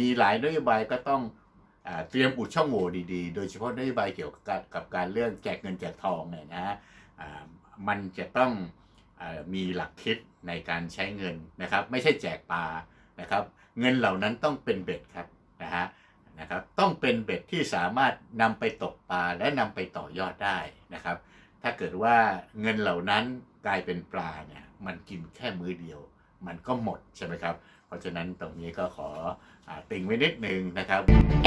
มีหลายนโยบายก็ต้องอเตรียมอุดช่องโหว่ดีๆ โดยเฉพาะนโยบายเกี่ยวกับการกับการเรื่องแจกเงินแจกทองเนี่ยนะฮะมันจะต้องอมีหลักคิดในการใช้เงินนะครับ ไม่ใช่แจกปลานะครับ เงินเหล่านั้นต้องเป็นเบ็ดครับนะฮะนะครับต้องเป็นเบ็ดที่สามารถนำไปตกปลาและนำไปต่อยอดได้นะครับ ถ้าเกิดว่าเงินเหล่านั้นกลายเป็นปลาเนี่ยมันกินแค่มื้อเดียว มันก็หมดใช่ไหมครับ เพราะฉะนั้นตรงนี้ก็ขออาติงไว้นิดนึงนะครับ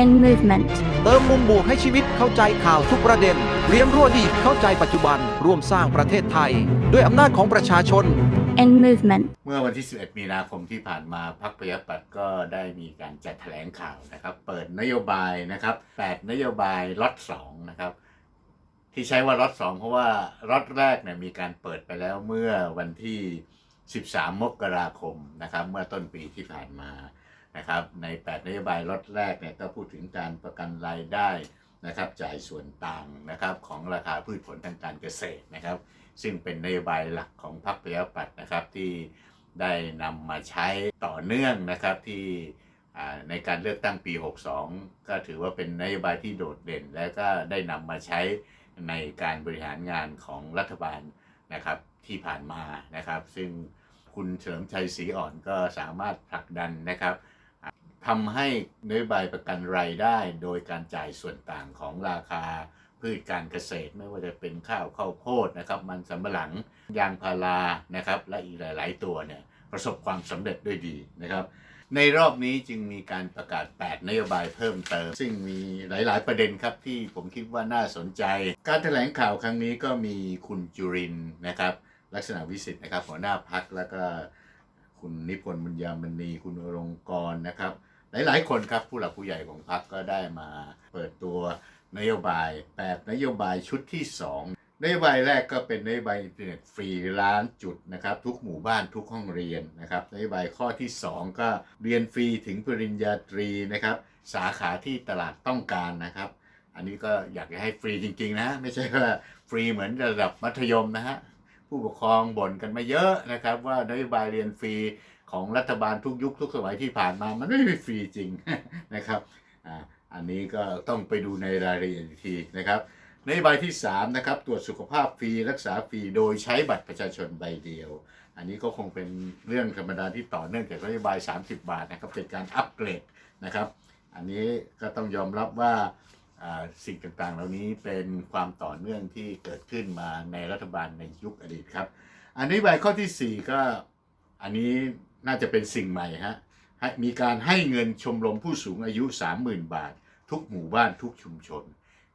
in movement, เติมมุมบวกให้ชีวิตเข้าใจข่าวทุกประเด็น เรียนรู้อดีตเข้าใจปัจจุบันร่วมสร้างประเทศไทย ด้วยอำนาจของประชาชน in movement, เมื่อวันที่ 11 มีนาคมที่ผ่านมาพรรคประชาธิปัตย์ก็ได้มีการจัดแถลงข่าวนะครับ เปิดนโยบายนะครับ 8 นโยบายล็อต2นะครับที่ใช้ว่าล็อต2เพราะว่าล็อตแรกเนี่ยมีการเปิดไปแล้วเมื่อวันที่ 13 มกราคมนะครับ เมื่อต้นปีที่ผ่านมานะครับ ใน 8 นโยบายล็อตแรกเนี่ยก็พูดถึงการประกันรายได้นะครับ จ่ายส่วนต่างนะครับของราคาพืชผลทางการเกษตรนะครับ ซึ่งเป็นนโยบายหลักของพรรคประชาธิปัตย์นะครับที่ได้นำมาใช้ต่อเนื่องนะครับที่ในการเลือกตั้งปี 62 ก็ถือว่าเป็นนโยบายที่โดดเด่น และก็ได้นำมาใช้ในการบริหารงานของรัฐบาลนะครับที่ผ่านมานะครับ ซึ่ง คุณเฉลิมชัยศรีอ่อนก็สามารถผลักดันนะครับทำให้นโยบายประกันรายได้โดยการจ่ายส่วนต่างของราคาพืชการเกษตรไม่ว่าจะเป็นข้าวข้าวโพดนะครับมันสำปะหลังยางพารานะครับและอีกหลาย ๆ ตัวเนี่ยประสบความสำเร็จด้วยดีนะครับ ในรอบนี้จึงมีการประกาศ 8 นโยบายเพิ่มเติม ซึ่งมีหลาย ๆ ประเด็นครับที่ผมคิดว่าน่าสนใจ การแถลงข่าวครั้งนี้ก็มีคุณจุรินนะครับ ลักษณะวิสิทธิ์นะครับหัวหน้าพักแล้วก็คุณนิพนธ์บุญยามณีคุณอรงกรนะครับ หลายๆ คนครับผู้หลักผู้ใหญ่ของพรรคก็ได้มาเปิดตัวนโยบาย 8 นโยบายชุดที่ 2 นโยบายแรกก็เป็นนโยบายอินเทอร์เน็ตฟรีล้านจุดนะครับ ทุกหมู่บ้านทุกห้องเรียนนะครับนโยบายข้อที่ 2 ก็เรียนฟรีถึงปริญญาตรีนะครับ สาขาที่ตลาดต้องการนะครับ อันนี้ก็อยากจะให้ฟรีจริง ๆ นะ ไม่ใช่ว่าฟรีเหมือนระดับมัธยมนะฮะ ผู้ปกครองบ่นกันมาเยอะนะครับ ว่านโยบายเรียนฟรีของรัฐบาลทุกยุคทุกสมัยที่ผ่านมามันไม่มีฟรีจริงนะครับอันนี้ก็ต้องไปดูในรายละเอียดทีนะครับนโยบายที่3นะครับตรวจสุขภาพฟรีรักษาฟรีโดยใช้บัตรประชาชนใบเดียว อันนี้ก็คงเป็นเรื่องธรรมดาที่ต่อเนื่องจากนโยบาย 30 บาทนะครับเป็นการอัปเกรดนะครับ อันนี้ก็ต้องยอมรับว่า สิ่งต่างๆ เหล่านี้เป็นความต่อเนื่องที่เกิดขึ้นมาในรัฐบาลในยุคอดีตครับ อันนี้ใบข้อทีสี่4 ก็อันนี้น่าจะเป็นสิ่งใหม่ฮะให้มีการให้เงินชมรมผู้สูงอายุ 30,000 บาท ทุกหมู่บ้านทุกชุมชน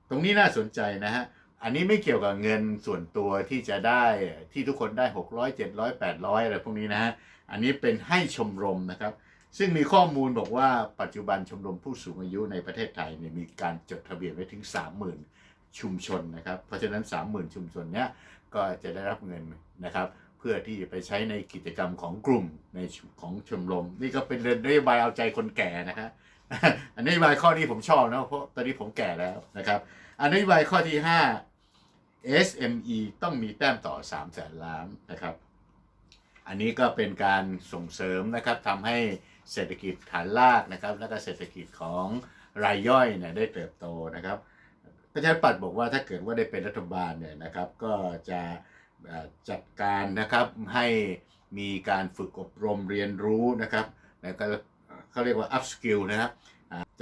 ตรงนี้น่าสนใจนะฮะอันนี้ไม่เกี่ยวกับเงินส่วนตัวที่จะได้ที่ทุกคนได้ 600 700 800 อะไรพวกนี้นะฮะอันนี้เป็นให้ชมรมนะครับ ซึ่งมีข้อมูลบอกว่าปัจจุบันชมรมผู้สูงอายุในประเทศไทยเนี่ยมีการจดทะเบียนไว้ถึง 30,000 ชุมชนนะครับ เพราะฉะนั้น 30,000 ชุมชนเนี้ยก็จะได้รับเงินนะครับ เพื่อที่จะไปใช้ในกิจกรรมของกลุ่มในชของชมรม นี่ก็เป็นนโยบายเอาใจคนแก่นะครับอันนโยบายข้อนี้ผมชอบนะเพราะตอนนี้ผมแก่แล้วนะครับ อันนโยบายข้อที่ 5 SME ต้องมีแต้มต่อ3แสนล้านนะครับ อันนี้ก็เป็นการส่งเสริมนะครับทำให้ เศรษฐกิจฐานรากนะครับ แล้วก็เศรษฐกิจของรายย่อยเนี่ยได้เติบโตนะครับประชาธิปัตย์บอกว่าถ้าเกิดว่าได้เป็นรัฐบาลเนี่ยนะครับ ก็จะจัดการนะครับให้มีการฝึกอบรมเรียนรู้นะครับแล้วก็เขาเรียกว่า up skill นะครับ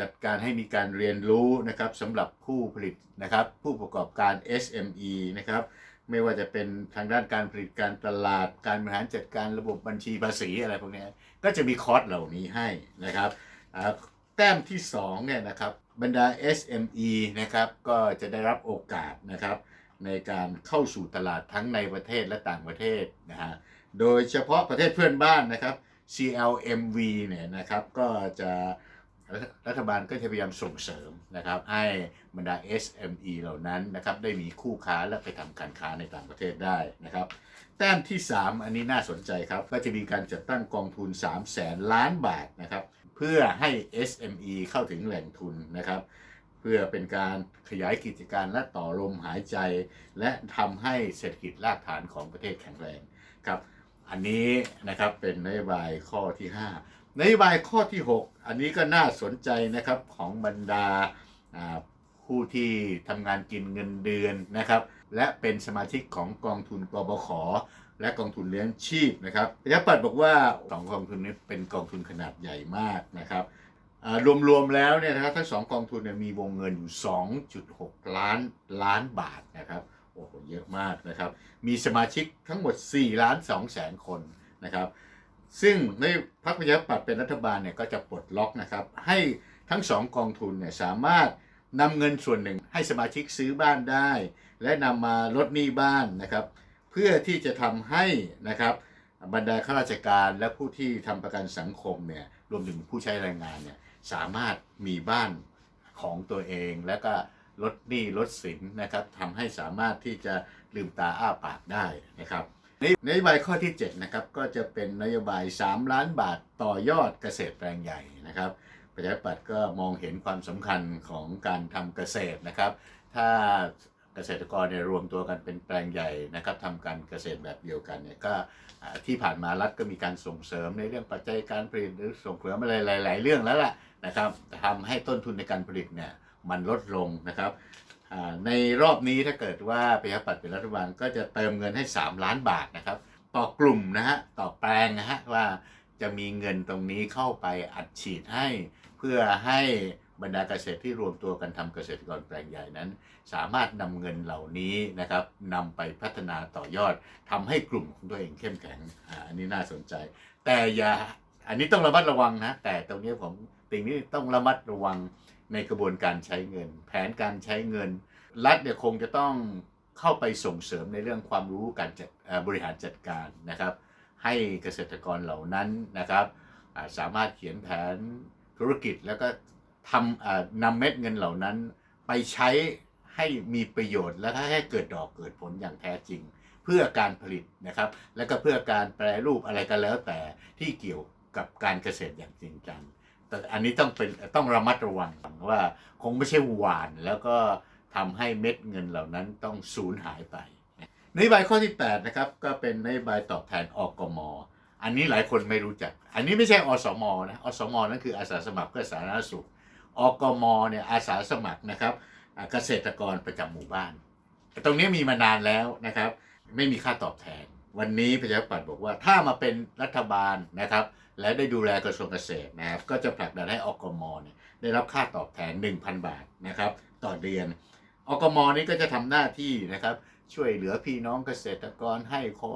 จัดการให้มีการเรียนรู้นะครับสำหรับผู้ผลิตนะครับ ผู้ประกอบการ SME นะครับ ไม่ว่าจะเป็นทางด้านการผลิตการตลาดการบริหารจัดการระบบบัญชีภาษีอะไรพวกนี้ก็จะมีคอร์สเหล่านี้ให้นะครับอ่แต้มที่2เนี่ยนะครับบรรดา SME นะครับก็จะได้รับโอกาสนะครับในการเข้าสู่ตลาดทั้งในประเทศและต่างประเทศนะฮะโดยเฉพาะประเทศเพื่อนบ้านนะครับ CLMV เนี่ยนะครับก็จะ รัฐบาลก็จะพยายามส่งเสริมนะครับให้บรรดา SME เหล่านั้นนะครับได้มีคู่ค้าและไปทำการค้าในต่างประเทศได้นะครับ แต้มที่ 3 อันนี้น่าสนใจครับ ก็จะมีการจัดตั้งกองทุน 3 0 0แสนล้านบาทนะครับ เพื่อให้ SME เข้าถึงแหล่งทุนนะครับ เพื่อเป็นการขยายกิจการและต่อลมหายใจ และทำให้เศรษฐกิจรากฐานของประเทศแข็งแรงครับ อันนี้นะครับเป็นนโยบายข้อที่ 5 นโยบายข้อที่ 6 อันนี้ก็น่าสนใจนะครับของบรรดาผู้ที่ทำงานกินเงินเดือนนะครับ และเป็นสมาชิกของกองทุนกบข และกองทุนเลี้ยงชีพนะครับประชาปัตย์บอกว่าสองกองทุนนี้เป็นกองทุนขนาดใหญ่มากนะครับรวมๆแล้วเนี่ยนะครับทั้งสองกองทุนเนี่ยมีวงเงินอยู่ 2.6 ล้านล้านบาทนะครับโอ้โหเยอะมากนะครับ มีสมาชิกทั้งหมด 4 ล้าน2แสนคนนะครับ ซึ่งในพรรคประชาธิปัตย์เป็นรัฐบาลเนี่ยก็จะปลดล็อกนะครับ ให้ทั้งสองกองทุนเนี่ยสามารถนำเงินส่วนหนึ่งให้สมาชิกซื้อบ้านได้ และนำมาลดหนี้บ้านนะครับ เพื่อที่จะทำให้นะครับบรรดาข้าราชการและผู้ที่ทำประกันสังคมเนี่ยรวมถึงผู้ใช้แรงงานเนี่ยสามารถมีบ้านของตัวเอง แล้วก็ลดหนี้ลดสินนะครับทำให้สามารถที่จะลืมตาอ้าปากได้นะครับ นโยบายข้อที่7นะครับก็จะเป็นนโยบาย 3 ล้านบาทต่อยอดเกษตรแปลงใหญ่นะครับประชาธิปัตย์ก็มองเห็นความสำคัญของการทำเกษตรนะครับ ถ้าเกษตรกรเนี่ยรวมตัวกันเป็นแปลงใหญ่นะครับทำการเกษตรแบบเดียวกันเนี่ยก็ที่ผ่านมารัฐก็มีการส่งเสริมในเรื่องปัจจัยการผลิตหรือส่งเสริมอะไรหลาย ๆ เรื่องแล้วล่ะนะครับทำให้ต้นทุนในการผลิตเนี่ยมันลดลงนะครับ ในรอบนี้ถ้าเกิดว่าประชาธิปัตย์เป็นรัฐบาลก็จะเติมเงินให้ 3 ล้านบาทนะครับ ต่อกลุ่มนะฮะต่อแปลงนะฮะว่าจะมีเงินตรงนี้เข้าไปอัดฉีดให้ เพื่อให้บรรดาเกษตรที่รวมตัวกันทำเกษตรกรแปลงใหญ่นั้น สามารถนำเงินเหล่านี้นะครับนำไปพัฒนาต่อยอดทำให้กลุ่มของตัวเองเข้มแข็งอันนี้น่าสนใจ แต่อย่าอันนี้ต้องระมัดระวังนะแต่ตรงนี้ผมติงนี้ต้องระมัดระวัง ในกระบวนการใช้เงิน แผนการใช้เงิน รัฐเนี่ยคงจะต้องเข้าไปส่งเสริมในเรื่องความรู้การจัดบริหารจัดการนะครับ ให้เกษตรกรเหล่านั้นนะครับสามารถเขียนแผนธุรกิจแล้วก็ทำนำเม็ดเงินเหล่านั้น ไปใช้ให้มีประโยชน์และให้เกิดดอกเกิดผลอย่างแท้จริง เพื่อการผลิตนะครับ และก็เพื่อการแปรรูปอะไรก็แล้วแต่ที่เกี่ยวกับการเกษตรอย่างจริงจัง แต่อันนี้ต้องเป็นต้องระมัดระวังว่าคงไม่ใช่หวานแล้วก็ทำให้เม็ดเงินเหล่านั้นต้องสูญหายไปนโยบายข้อที่8นะครับก็เป็นนโยบายตอบแทนอกมอันนี้หลายคนไม่รู้จัก อันนี้ไม่ใช่อสมนะอสมนั่นคืออาสาสมัครเพื่อสาธารณสุขอกมเนี่ยอาสาสมัครนะครับเกษตรกรประจำหมู่บ้าน ตรงนี้มีมานานแล้วนะครับ ไม่มีค่าตอบแทน วันนี้ประชาธิปัตย์บอกว่าถ้ามาเป็นรัฐบาลนะครับ และได้ดูแลกระทรวงเกษตรนะครับ ก็จะผลักดันให้อกมเนี่ยได้รับค่าตอบแทน 1,000 บาทนะครับ ต่อเดือนอกมนี้ก็จะทำหน้าที่นะครับ ช่วยเหลือพี่น้องเกษตรกรให้ข้อ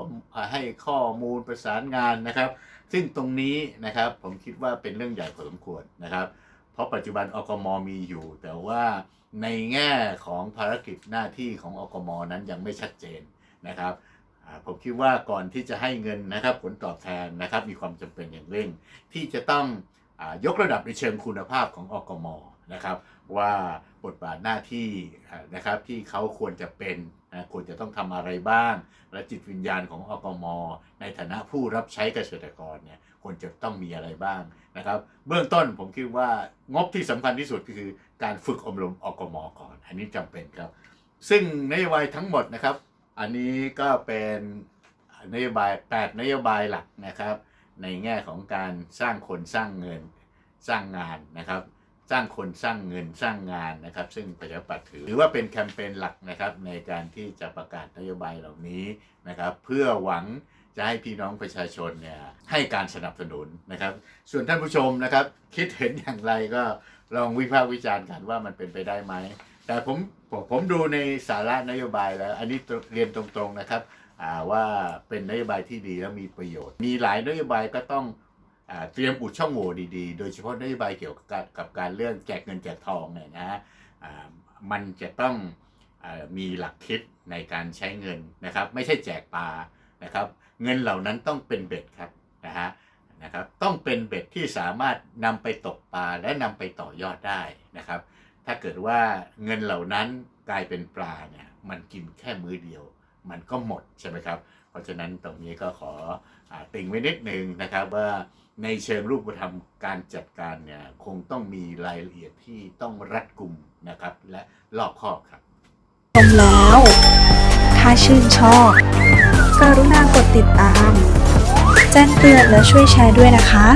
ให้ข้อมูลประสานงานนะครับ ซึ่งตรงนี้นะครับผมคิดว่าเป็นเรื่องใหญ่พอสมควรนะครับ เพราะปัจจุบันอกมมีอยู่ แต่ว่าในแง่ของภารกิจหน้าที่ของอกมนั้นยังไม่ชัดเจนนะครับ ผมคิดว่าก่อนที่จะให้เงินนะครับผลตอบแทนนะครับมีความจำเป็นอย่างเร่ง ที่จะต้องอยกระดับในเชิงคุณภาพของอกมนะครับว่าบทบาทหน้าที่นะครับที่เขาควรจะเป็นนะควรจะต้องทำอะไรบ้าง และจิตวิญญาณของอกม ในฐานะผู้รับใช้เกษตรกรเนี่ยควรจะต้องมีอะไรบ้างนะครับเบื้องต้นผมคิดว่างบที่สำคัญที่สุดก็คือการฝึกอบรมอกมก่อน อันนี้จำเป็นครับ ซึ่งนโยบายทั้งหมดนะครับ อันนี้ก็เป็นนโยบาย8นโยบายหลักนะครับ ในแง่ของการสร้างคนสร้างเงินสร้างงานนะครับ สร้างคนสร้างเงินสร้างงานนะครับ ซึ่งประชาธิปัตย์ถือหรือว่าเป็นแคมเปญหลักนะครับ ในการที่จะประกาศนโยบายเหล่านี้นะครับ เพื่อหวังจะให้พี่น้องประชาชนเนี่ยให้การสนับสนุนนะครับ ส่วนท่านผู้ชมนะครับ คิดเห็นอย่างไรก็ลองวิพากษ์วิจารณ์กันว่ามันเป็นไปได้ไหม แต่ผมผมดูในสาระนโยบายแล้ว อันนี้เรียนตรงๆนะครับว่าเป็นนโยบายที่ดีและมีประโยชน์ มีหลายนโยบายก็ต้องเตรียมอุดช่องโหว่ดีๆ โดยเฉพาะนโยบายเกี่ยวกับการกับการเรื่องแจกเงินแจกทองเนี่ยนะฮะมันจะต้องมีหลักคิดในการใช้เงินนะครับ ไม่ใช่แจกปลานะครับ เงินเหล่านั้นต้องเป็นเบ็ดครับนะฮะนะครับต้องเป็นเบ็ดที่สามารถนำไปตกปลาและนำไปต่อยอดได้นะครับ ถ้าเกิดว่าเงินเหล่านั้นกลายเป็นปลาเนี่ยมันกินแค่มื้อเดียว มันก็หมดใช่ไหมครับ เพราะฉะนั้นตรงนี้ก็ขออติ่งไว้นิดหนึ่งนะครับว่าในเชิงรูปธรรมการจัดการเนี่ยคงต้องมีรายละเอียดที่ต้องรัดกุมนะครับ และรอบคอบครับชมแล้ว ถ้าชื่นชอบกรุณากดติดตาม แจ้งเตือนและช่วยแชร์ด้วยนะคะ